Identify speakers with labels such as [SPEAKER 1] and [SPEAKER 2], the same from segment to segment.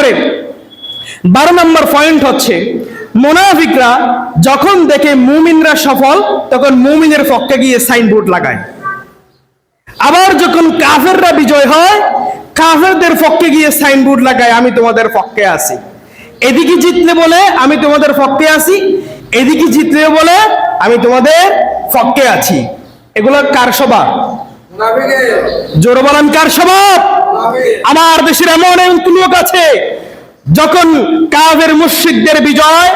[SPEAKER 1] এরপরে বারো নম্বর পয়েন্ট হচ্ছে, মোনাফিকরা যখন দেখে মুমিনরা সফল, তখন মুমিনের পক্ষে গিয়ে সাইনবোর্ড লাগায়। আবার যখন কাফেররা বিজয় হয়, কাফেরদের পক্ষে গিয়ে সাইনবোর্ড লাগায়, আমি তোমাদের পক্ষে আছি। এদিকে জিতলে বলে, আমি তোমাদের পক্ষে আছি। এদিকে জিতলে বলে, আমি তোমাদের পক্ষে আছি। এগুলো কার স্বভাব জোরে বলেন কার স্বভাব? আমার দেশের এমন এমন লোক আছে যখন কাভের মুশ্রিকদের বিজয়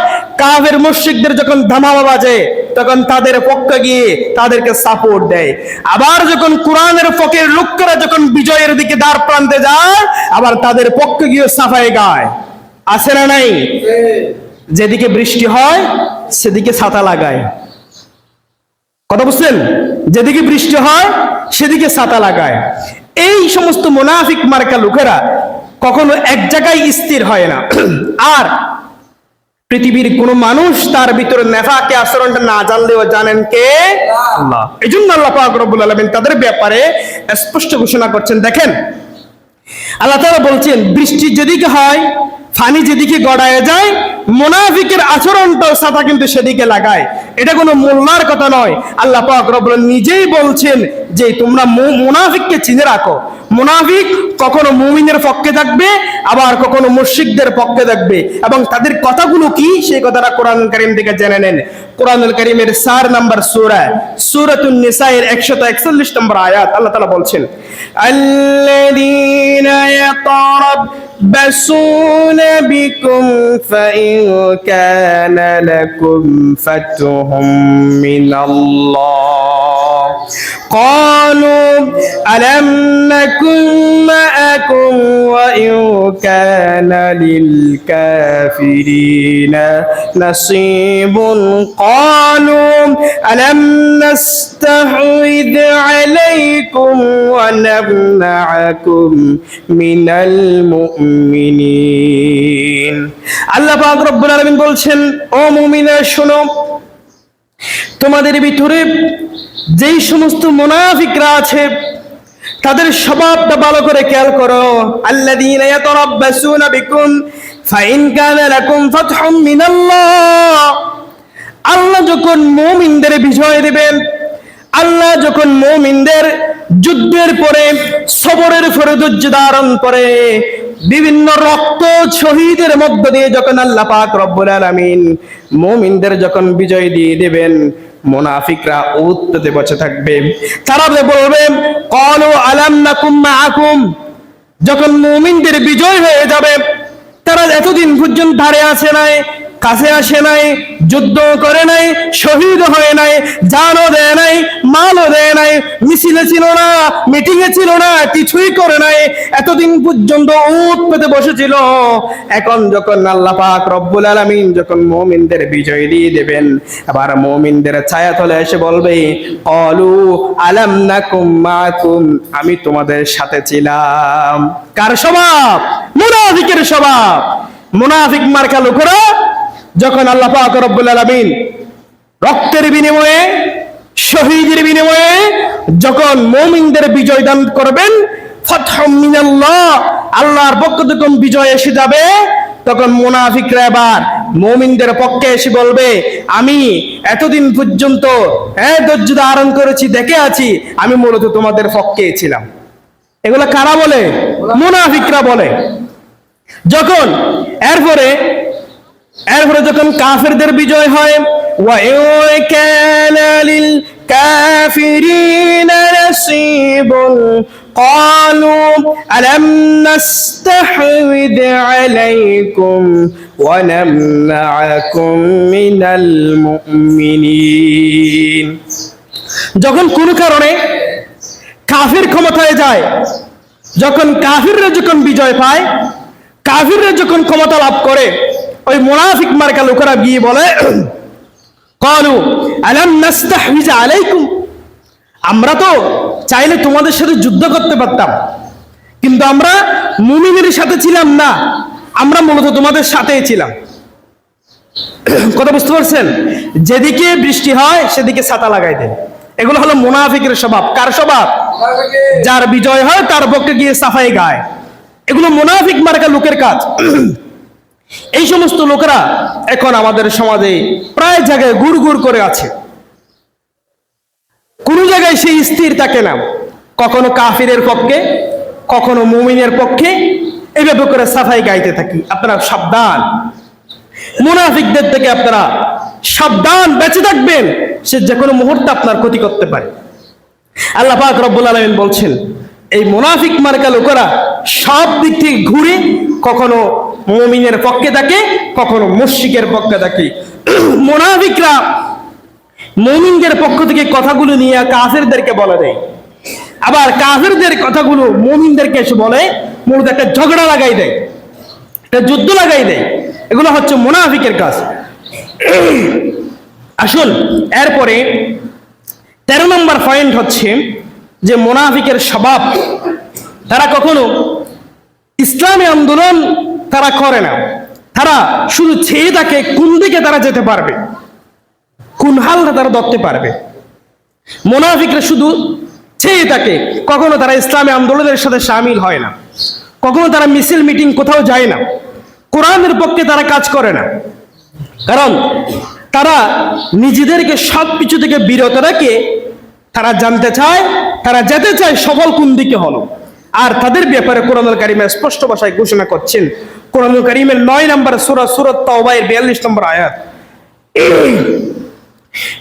[SPEAKER 1] কাভের মুশ্রিকদের যখন ধামাবা বাজে তখন তাদের পক্ষে গিয়ে তাদেরকে সাপোর্ট দেয়। আবার যখন কোরআনের পক্ষের লোকেরা যখন বিজয়ের দিকে দ্বার প্রান্তে যায় আবার তাদের পক্ষে গিয়ে সাফাই গায়। আছে না নাই? যেদিকে বৃষ্টি হয় সেদিকে ছাতা লাগায়। কথা বুঝছেন? যেদিকে বৃষ্টি হয় সেদিকে ছাতা লাগায়। এই সমস্ত মোনাফিক মার্কা লোকেরা কখনো এক জায়গায় স্থির হয় না। আর পৃথিবীর কোন মানুষ তার ভিতরে নেফাকে আচরণটা না জানলেও জানেন কে? আল্লাহ। এই জন্য আল্লাহ রব্বুল আলামিন তাদের ব্যাপারে স্পষ্ট ঘোষণা করছেন। দেখেন আল্লাহ তাআলা বলছেন বৃষ্টি যেদিকে হয় ফানি যেদিকে গড়ায় যায়, মোনাফিকের আচরণটাও সাথা কিন্তু সেদিকে লাগায়। এটা কোনো মোল্লার কথা নয়। আল্লাহ পাক রব্বুল নিজেই বলছেন যে, তোমরা মুনাফিককে চিনে রাখো। মুনাফিক কখনো মুমিনের পক্ষে থাকবে, আবার কখনো মুশরিকদের পক্ষে থাকবে। এবং তাদের কথাগুলো কি? সেই কথাটা কোরআন কারীম থেকে জেনে নেন। কোরআনুল কারীমের সার নাম্বার সূরা, সূরাতুন নিসায়ের 141 নম্বর আয়াত। আল্লাহ তাআলা বলছেন يتربصون بكم فإن كان لكم فتح من الله قالوا ألم نكن معكم وإن كان للكافرين نصيب قالوا ألم نستحوذ عليكم ونمنعكم من المؤمنين আল্লাহ পাক রব্বুল আলামিন বলছেন ও মুমিনা শোনো তোমাদের ভিতরে যেই সমস্ত মুনাফিকরা আছে, তাদের স্বভাবটা ভালো করে খেয়াল করো। আল্লাযীনা ইয়াতারাব্বাসুনা বিকুম, ফাইন কানা লাকুম ফাতহুম মিনাল্লাহ। আল্লাহ যখন মুমিনদের বিজয় দেবেন, আল্লাহ যখন মুমিনদের যুদ্ধের পরে, সবরের পরে ধৈর্য ধারণ করে বিভিন্ন রক্ত শহীদের মধ্য দিয়ে যখন আল্লাহ পাক রব্বুল আলামিন মুমিনদের যখন বিজয় দিয়ে দেবেন, মুনাফিকরা উত্ততে বসে থাকবে। তারা বলবে, কলু আলাম নাকুম মাআকুম। যখন মুমিনদের বিজয় হয়ে যাবে, তারা এতদিন পর্যন্ত ধারে আসে নাই কাছে আসে নাই, যুদ্ধ করে নাই, শহীদ হয়ে নাই, জানও দেয় নাই, মালও দেয় নাই, মিছিলে ছিল না মিটিং এ ছিল না, কিছুই করে নাই। এতদিন পর্যন্ত উত পেতে বসেছিল। এখন যখন আল্লাহ পাক রব্বুল আলামিন যখন মুমিনদের বিজয় দিয়ে দেবেন, আবার মুমিনদের ছায়া তলে এসে বলবে অলু আলাম নাকুম মাকুম আমি তোমাদের সাথে ছিলাম। কার স্বভাব? মুনাফিকের স্বভাব। মুনাফিক মার্কা লোকেরা যখন আল্লাহ পাক রব্বুল আলামিন রক্তের বিনিময়ে, শহীদের বিনিময়ে যখন মুমিনদের বিজয় দান করবেন আল্লাহর পক্ষ থেকে বিজয় এসে যাবে, তখন মুনাফিকরা এবার মুমিনদের পক্ষে এসে বলবে, আমি এতদিন পর্যন্ত হ্যাঁ ধৈর্য ধারণ করেছি, দেখে আছি, আমি মূলত তোমাদের পক্ষে ছিলাম। এগুলো কারা বলে? মুনাফিকরা বলে। যখন এরপরে এরপরে যখন কাফেরদের বিজয় হয় وَإِن كَانَ لِلْكَافِرِينَ نَصِيبٌ قالوا ألم نستحوذ عليكم ونمنعكم من المؤمنين যখন কোনো কারণে কাফির ক্ষমতায় যায় যখন কাফিররা যখন বিজয় পায় কাফিররা যখন ক্ষমতা লাভ করে ওই মুনাফিক মার্কা লোকেরা গিয়ে বলে, কলু, আলাম নাস্তাহবিজ আলাইকুম? আমরা তো চাইলে তোমাদের সাথে যুদ্ধ করতে পারতাম, কিন্তু আমরা মুমিনের সাথে ছিলাম না, আমরা মূলত তোমাদের সাথেই ছিলাম। কথা বুঝতে পারছেন? যেদিকে বৃষ্টি হয়, সেদিকে ছাতা লাগাই দেন। এগুলো হলো মুনাফিকের স্বভাব। কার স্বভাব? যার বিজয় হয়, তার পক্ষে গিয়ে সাফাই গায়। এগুলো মোনাফিক মার্কা লোকের কাজ। এই সমস্ত লোকেরা এখন আমাদের সমাজে প্রায় জায়গায় গুড় গুড় করে আছে। কোন জায়গায় সেই স্থির থাকে না। কখনো কাফিরের পক্ষে, কখনো মুমিনের পক্ষে এভাবে করে সাফাই গাইতে থাকি। আপনারা সাবধান। মুনাফিকদের থেকে আপনারা সাবধান বেঁচে থাকবেন। সে যে কোনো মুহূর্তে আপনার ক্ষতি করতে পারে। আল্লাহ পাক রব্বুল আলমিন বলছেন, এই মুনাফিক মার্কা লোকেরা সব দিক থেকে ঘুরে কখনো মুমিনের পক্ষে থাকে, কখনো মুশরিকের পক্ষে থাকে। মোনাফিকরা মমিনদের পক্ষ থেকে কথাগুলো নিয়ে কাফেরদেরকে বলে দেয়। আবার কাফেরদের কথাগুলো মমিনদেরকে এসে বলে, মূলত একটা ঝগড়া লাগাই দেয়, একটা যুদ্ধ লাগাই দেয়। এগুলো হচ্ছে মুনাফিকের কাজ। আসুন, এরপরে তেরো নম্বর পয়েন্ট হচ্ছে যে মোনাফিকের স্বভাব। তারা কখনো ইসলামী আন্দোলন তারা করে না। তারা শুধু ছেয়ে থাকে কোন দিকে তারা যেতে পারবে, কোন হালটা তারা ধরতে পারবে। মোনাফিকরা শুধু ছেয়ে থাকে, কখনো তারা ইসলামী আন্দোলনের সাথে সামিল হয় না, কখনো তারা মিছিল, মিটিং কোথাও যায় না। কোরআনের পক্ষে তারা কাজ করে না। কারণ তারা নিজেদেরকে সব কিছু থেকে বিরত রেখে তারা জানতে চায়, তারা যেতে চায় সফল কোন দিকে হলো। আর তাদের ব্যাপারে কোরআনুল কারিমে স্পষ্ট ভাষায় ঘোষণা করছেন কোরআনুল কারিমের নয় নম্বর সুরা সুরত তাওবাইয়ের বিয়াল্লিশ নম্বর আয়াত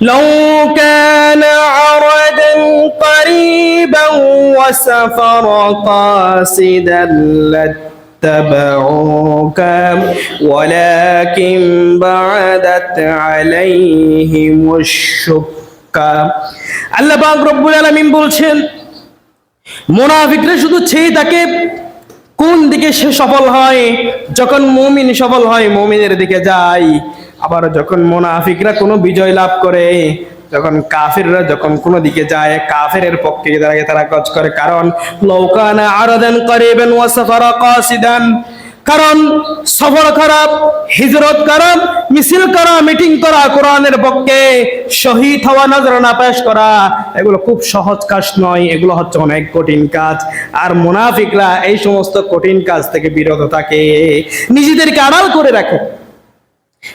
[SPEAKER 1] لو كان عرضا قريبا وسفر قاصدا لاتبعوك ولكن بعدت عليهم الشقة আল্লাহ পাক রব্বুল আলামিন বলছেন মুনাফিকরা শুধু ছেই তাকে কোন দিকে সে সফল হয়, যখন মুমিন সফল হয়, মুমিনের দিকে যায়। আবার যখন মোনাফিকরা কোনো বিজয় লাভ করে, যখন কাফিররা যখন কোনো দিকে যায় কাফের পক্ষে তারা তারা কাজ করে। কারণ লৌকানা আরাদান করিবেন ওয়া সাফারা কাসিদান। কারণ সফর খারাপ, হিজরত করা মিছিল করা, মিটিং করা, কোরআনের পক্ষে শহীদ হওয়া নজরানা পেশ করা, এগুলো খুব সহজ কাজ নয়, এগুলো হচ্ছে অনেক কঠিন কাজ। আর মুনাফিকরা এই সমস্ত কঠিন কাজ থেকে বিরত থাকে। নিজেদেরকে আড়াল করে রাখে।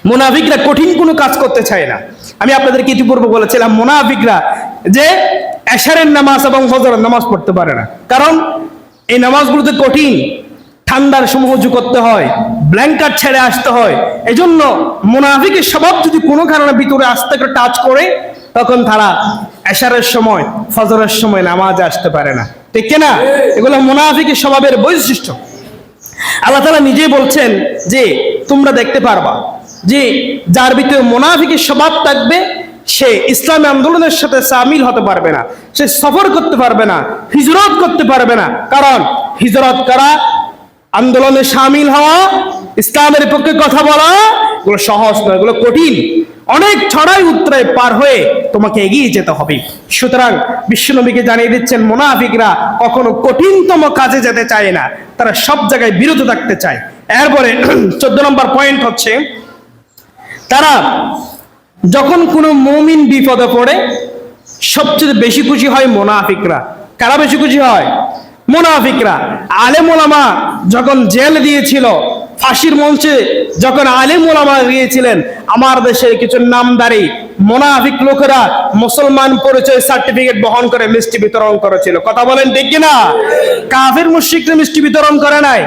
[SPEAKER 1] মুনাফিকরা কঠিন কোনো কাজ করতে চায় না। আমি আপনাদেরকে ইতিপূর্বে বলেছিলাম, মুনাফিকরা যে এশারের নামাজ এবং ফজরের নামাজ পড়তে পারে না। কারণ এই নামাজগুলোতে কঠিন। ঠান্ডার সময় উঁচু করতে হয় ব্ল্যাঙ্কার ছেড়ে আসতে হয়। এজন্য মুনাফিকের স্বভাব যদি কোনো কারণে ভিতরে আসতে করে টাচ করে, তখন তারা এশারের সময়, ফজরের সময় নামাজে আসতে পারে না। ঠিক না? এগুলো মুনাফিকের স্বভাবের বৈশিষ্ট্য। আল্লাহ তালা নিজেই বলছেন যে, তোমরা দেখতে পারবা যে, যার ভিতরে মোনাফিকের স্বভাব থাকবে, সে ইসলামী আন্দোলনের সাথে সামিল হতে পারবে না। সে সফর করতে পারবে না, হিজরত করতে পারবে না। কারণ হিজরত করা? আন্দোলনে সামিল হওয়া, ইসলামের পক্ষে কথা বলা, এগুলো সহজ নয়, এগুলো কঠিন। অনেক ছড়াই উত্তরায় পার হয়ে তোমাকে এগিয়ে যেতে হবে। সুতরাং বিশ্বনবীকে জানিয়ে দিচ্ছেন, মোনাফিকরা কখনো কঠিনতম কাজে যেতে চায় না, তারা সব জায়গায় বিরত থাকতে চায়। এরপরে চোদ্দ নম্বর পয়েন্ট হচ্ছে, তারা যখন কোনো মমিন বিপদে পড়ে, সবচেয়ে বেশি খুশি হয় মোনাফিকরা। কারা বেশি খুশি হয়? মোনাফিকরা আলেম ওলামা যখন জেল দিয়েছিল, ফাঁসির মঞ্চে যখন আলেম ওলামা গিয়েছিলেন, আমার দেশের কিছু নামদারি মোনাফিক লোকেরা মুসলমান পরিচয় সার্টিফিকেট বহন করে মিষ্টি বিতরণ করেছিল। কথা বলেন ঠিক কিনা? কাফির মুশরিকরা মিষ্টি বিতরণ করে নাই।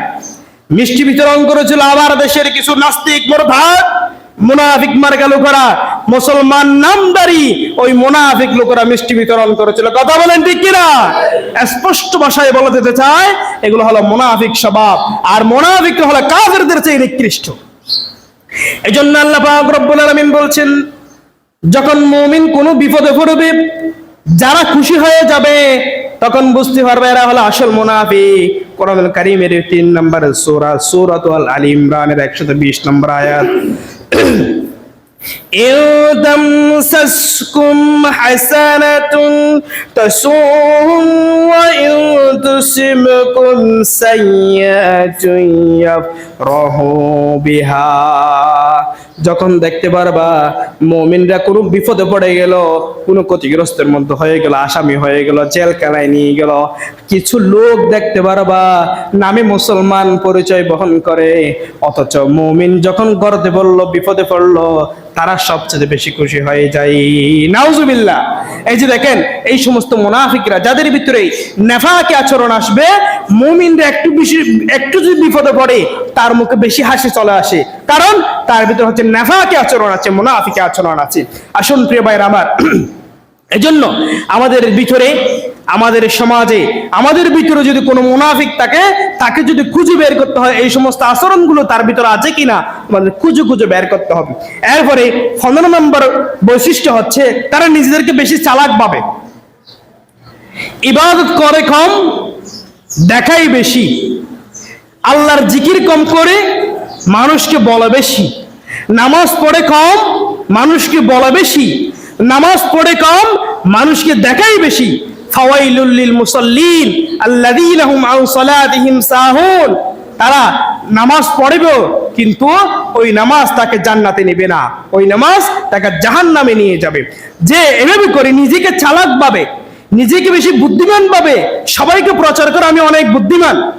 [SPEAKER 1] মিষ্টি বিতরণ করেছিল আমার দেশের কিছু নাস্তিক মোরধাত মুনাফিক মার্কা লোকেরা, মুসলমান নামদারি ওই মুনাফিক লোকেরা মিষ্টি বিতরণ করেছিল। কথা বলেন ঠিক কিনা? স্পষ্ট ভাষায় বলে দিতে চায় এগুলো হলো মুনাফিক স্বভাব। আর মুনাফিক হলো কাফেরদের চেয়ে নিকৃষ্ট। এই জন্য আল্লাহ পাক রব্বুল আলামিন বলছেন, যখন মুমিন কোনো বিপদে পড়বে, যারা খুশি হয়ে যাবে, তখন বুঝতে পারবে এরা হলো আসল মুনাফিক। কোরআনুল কারীমের তিন নম্বর সূরা, সূরাতুল আল ইমরানের 120 নম্বর আয়াত। إن تمسسكم حسنة تسوهم وإن تصبكم سيئة يفرحوا بها যখন দেখতে পারবা মমিনরা কোনো বিপদে পড়ে গেল, কোনো ক্ষতিগ্রস্তের মধ্যে হয়ে গেল, আসামি হয়ে গেল জেল জেলখানায় নিয়ে গেল, কিছু লোক দেখতে পারবা নামে মুসলমান পরিচয় বহন করে। অথচ মমিন যখন গর্তে পড়ল বিপদে পড়ল, তারা সবচেয়ে বেশি খুশি হয়ে যায়। নাউজুবিল্লাহ। এই যে দেখেন, এই সমস্ত মুনাফিকরা, যাদের ভিতরে নেফাকে আচরণ আসবে, মুমিনরা একটু বেশি একটু যদি বিপদে পড়ে তার মুখে বেশি হাসি চলে আসে। কারণ তার ভিতরে হচ্ছে নেফাকে আচরণ আছে, মুনাফিকে আচরণ আছে। আসুন প্রিয় ভাইরা আমার, এজন্য আমাদের ভিতরে, আমাদের সমাজে, আমাদের ভিতরে যদি কোনো মুনাফিক থাকে, তাকে যদি খুঁজে বের করতে হয়, এই সমস্ত আচরণগুলো তার ভিতরে আছে কিনা, আমাদের খুঁজে খুঁজে বের করতে হবে। এরপরে পনেরো নম্বর বৈশিষ্ট্য হচ্ছে, তারা নিজেদেরকে বেশি চালাক পাবে ইবাদত করে কম, দেখাই বেশি। আল্লাহর জিকির কম করে মানুষকে বলা বেশি। নামাজ পড়ে কম মানুষকে বলা বেশি। নামাজ পড়ে কম মানুষকে দেখাই বেশি। ফাওয়াইলুল লিল মুসাল্লিন আল্লাযীনা হুম আন সালাতিহিম সাহুন। তারা নামাজ পড়বে কিন্তু ওই নামাজ তাকে জান্নাতে নেবে না। ওই নামাজ তাকে জাহান্নামে নিয়ে যাবে। যে এভাবে করে নিজেকে চালাক ভাবে, নিজেকে বেশি বুদ্ধিমান ভাবে, সবাইকে প্রচার করে আমি অনেক বুদ্ধিমান।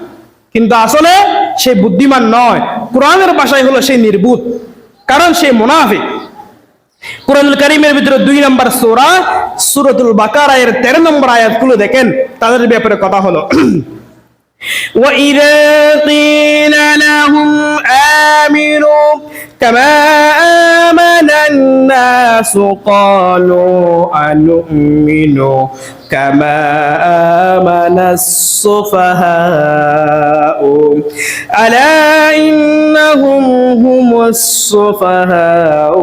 [SPEAKER 1] কিন্তু আসলে সে বুদ্ধিমান নয় কোরআনের ভাষায় হলো সেই নির্বুত কারণ সে মুনাফিক কোরআনুল কারিমের ভিতরে দুই নম্বর সূরা সূরাতুল বাকারা এর 13 নম্বর আয়াতগুলো দেখেন তাদের ব্যাপারে কথা হলো وإذا قيل لهم آمنوا كما آمن الناس قالوا أنؤمن كما آمن السفهاء ألا إنهم هم السفهاء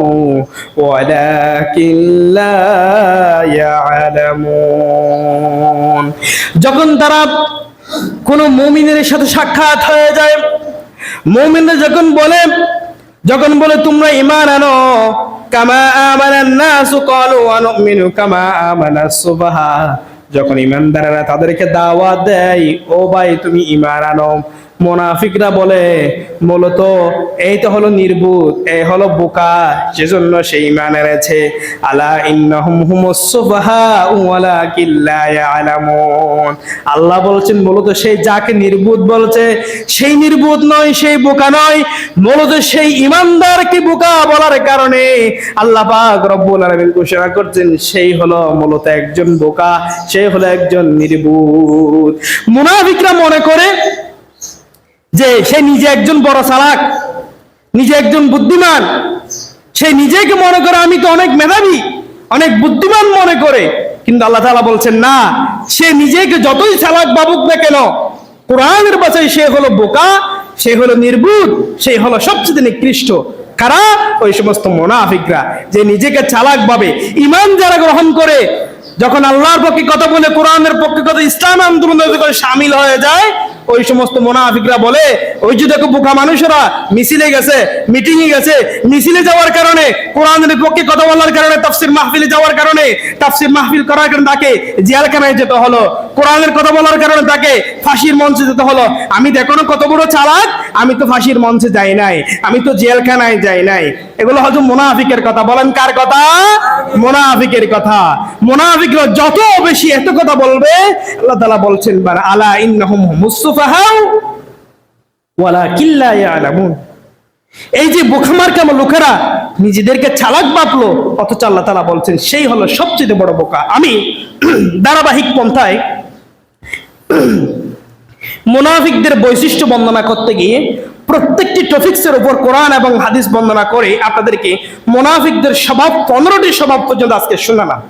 [SPEAKER 1] ولكن لا يعلمون যখন তারা কোন মুমিনের সাথে সাক্ষাৎ হয়ে যায় মুমিনরা যখন বলে যখন বলে তোমরা ইমান আনো কামা আমানান নাসু ক্বালু আনুমিনু কামা আমানাস সুবাহা। যখন ইমানদারেরা তাদেরকে দাওয়াত দেয়, ও ভাই, তুমি ইমান আনো। মোনাফিকরা বলে, মূলত এই তো হলো নির্বুত এই হলো বোকা, সেজন্য সে ইমান এনেছে। আলা আল্লাহ বলছেন, মূলত সেই যাকে নির্বুত বলছে, সেই নির্বুত নয়, সেই বোকা নয়, মূলত সেই ইমানদারকে বোকা বলার কারণে আল্লাহ রব্বুল ঘোষণা করছেন, সেই হলো মূলত একজন বোকা সেই হলো একজন নির্বুত মুনাফিকরা মনে করে যে সে নিজে একজন বড় চালাক, নিজে একজন বুদ্ধিমান। সে নিজেকে মনে করে আমি তো অনেক মেধাবী, অনেক বুদ্ধিমান মনে করে। কিন্তু আল্লাহ তালা বলছেন, না, সে নিজেকে যতই চালাক বাবুক না কেন, কোরআনের বাসায় সে হলো বোকা, সে হলো নির্বুধ সে হলো সবচেয়ে নিকৃষ্ট। কারা? ওই সমস্ত মোনাফিকরা, যে নিজেকে চালাক ভাবে। ইমান যারা গ্রহণ করে, যখন আল্লাহর পক্ষে কথা বলে, কোরআনের পক্ষে কথা, ইসলাম আন্দোলন করে সামিল হয়ে যায় ওই সমস্ত মোনাফিকরা বলে, ওই যে দেখো বোকা মানুষেরা, মিছিলে গেছে মিটিং এ গেছে। মিছিলে যাওয়ার কারণে, কোরআনের পক্ষে কথা বলার কারণে, তাফসির মাহফিলে যাওয়ার কারণে, তাফসির মাহফিল করার কারণে তাকে জেলখানায় যেতে হলো। কোরআনের কথা বলার কারণে তাকে ফাঁসির মঞ্চে যেতে হলো। আমি দেখো না কত বড় চালাক, আমি তো ফাঁসির মঞ্চে যাই নাই, আমি তো জেলখানায় যাই নাই। এগুলো হয়তো মোনাফিকের কথা, বলেন কার কথা? মোনাফিকের কথা। মোনাফিকরা যত বেশি এত কথা বলবে, আল্লাহ তাআলা বলছেন আলা ইন্নাহুম ইয়ালামুন। এই যে লোকেরা নিজেদেরকে চালাক বাপলো অথচ আল্লাহ তাআলা বলছেন, সেই হলো সবচেয়ে বড় বোকা। আমি ধারাবাহিক পন্থায় মোনাফিকদের বৈশিষ্ট্য বর্ণনা করতে গিয়ে প্রত্যেকটি টপিক্সের উপর কোরআন এবং হাদিস বর্ণনা করে আপনাদেরকে মুনাফিকদের স্বভাব, পনেরোটি স্বভাব পর্যন্ত আজকে শোনালাম।